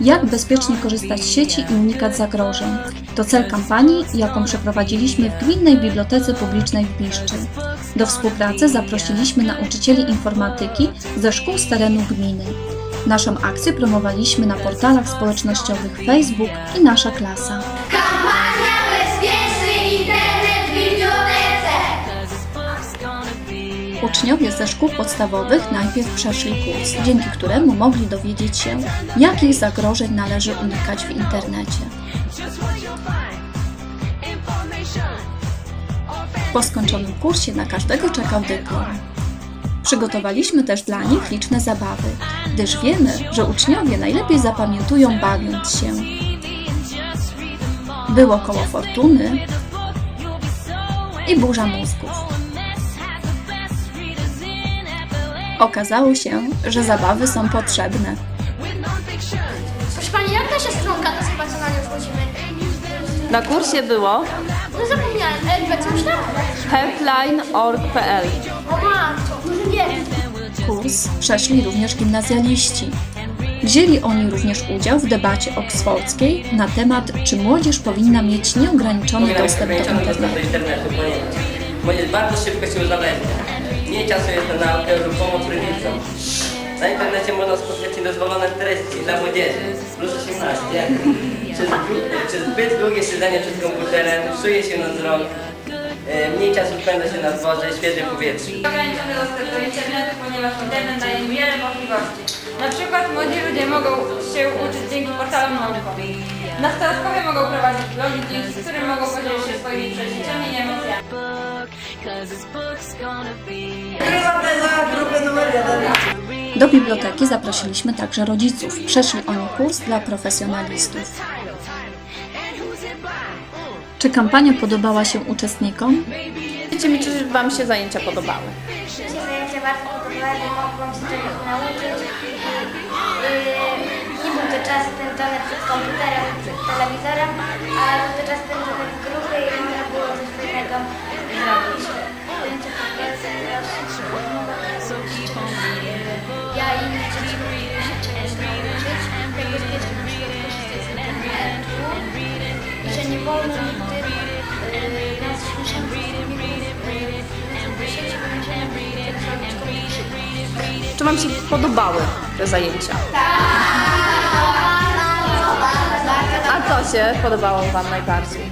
Jak bezpiecznie korzystać z sieci i unikać zagrożeń? To cel kampanii, jaką przeprowadziliśmy w Gminnej Bibliotece Publicznej w Biszczy. Do współpracy zaprosiliśmy nauczycieli informatyki ze szkół z terenu gminy. Naszą akcję promowaliśmy na portalach społecznościowych Facebook i Nasza Klasa. Uczniowie ze szkół podstawowych najpierw przeszli kurs, dzięki któremu mogli dowiedzieć się, jakich zagrożeń należy unikać w internecie. Po skończonym kursie na każdego czekał dyplom. Przygotowaliśmy też dla nich liczne zabawy, gdyż wiemy, że uczniowie najlepiej zapamiętują bawiąc się. Było koło fortuny i burza mózgów. Okazało się, że zabawy są potrzebne. Proszę Pani, jak nasza stronka do zobaczenia już musimy? Na kursie było No zapomniałem, Elbę, coś tam? helpline.org.pl O matko, może nie. Kurs przeszli również gimnazjaliści. Wzięli oni również udział w debacie oksfordzkiej na temat, czy młodzież powinna mieć nieograniczony dostęp do internetu. internetu, młodzież bardzo szybko się uzależnia. Mniej czasu jest na naukę pomoc rodzicom. Na internecie można spotkać niedozwolone treści dla młodzieży, plus 18. Czy, czy zbyt długie siedzenie przed komputerem psuje się na wzrok, e, mniej czasu spędza się na dworze i świeżym powietrzu. ograniczony dostęp do internetu, ponieważ internet daje wiele możliwości. Na przykład młodzi ludzie mogą się uczyć dzięki portalom naukowym. Nastolatkowie mogą prowadzić blogi, dzięki którym mogą podzielić się swoimi przeżyciami i emocjami. Do biblioteki zaprosiliśmy także rodziców. Przeszli oni kurs dla profesjonalistów. Czy kampania podobała się uczestnikom? Powiedzcie mi, czy Wam się zajęcia podobały? Mi się zajęcia bardzo podobały, mogłam się czegoś nauczyć. Yy, Nie był to czas spędzony przed komputerem, przed telewizorem, ale był to czas spędzony w grupie i można było coś fajnego zrobić. Zajęcia bardzo Ja i dzieci mogliśmy się czegoś nauczyć, jak bezpiecznie na przykład korzystać z internetu że nie wolno Czy Wam się podobały te zajęcia? A co się podobało Wam najbardziej?